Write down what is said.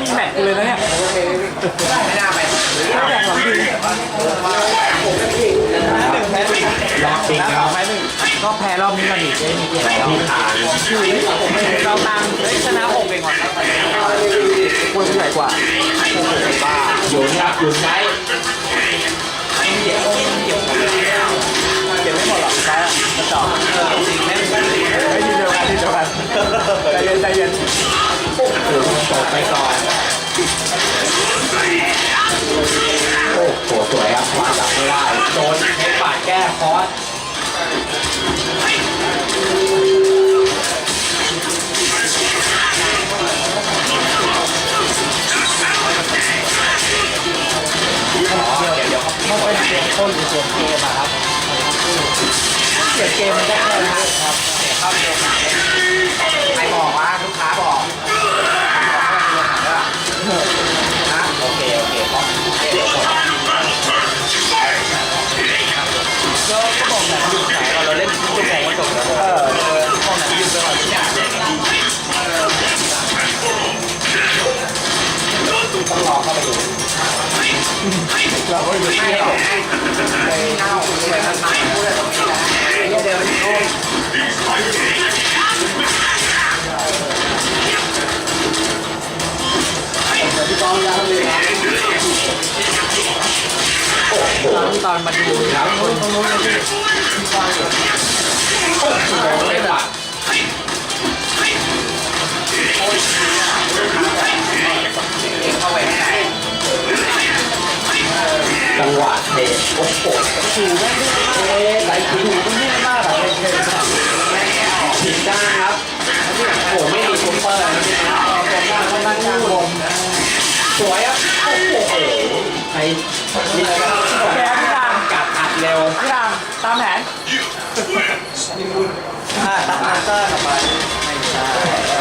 มีแมตช์กูเลยนะเนี่ยไม่น่าไปแข่งสองทีชนะหนึ่งแพ้หนึ่งรอบจริงชนะนะสองแพ้หนึ่งก็แพ้รอบนี้มาดิเจ๊มีเกียรติแล้วที่ผ่านเราตามเฮ้ยชนะหกเองก่อนควรจะใหญ่กว่าหยุนครับหยุนไว้เก็บไม่หมดหรอกใช่กระจอไม่ทีเดียวกันทีเดียวกันใจเย็นใจเย็นไปก่อน โดนใช้ปาดแก้คอสไม่ค่อยเสียงคนหรือเกมเกมอะครับเกมเกมมันก็แค่นั้นครับ ต้องรอเข้าไปดูเราก็อยู่ที่เราไปเน่าเลยมันมาพูดเลยตรงนี้นะเดี๋ยวเดี๋ยวโอ้ยพี่กองยาวเลยตอนตอนมาดูคน จังหวะเตะโอ้โหถูแม่งดีมากเอ๊ะไหลทิ้งถูมันเท่นมากอะเลยเท่ผิดด้านครับโอ้โหไม่มีซุปเปอร์นะพี่นะมันนั่งจ้างลมสวยครับโอ้โหไอ้นี่โอเคพี่ดามกัดอัดเร็วพี่ดามตามแผนอ่าตัดมาเตอร์กลับไปไม่ใช่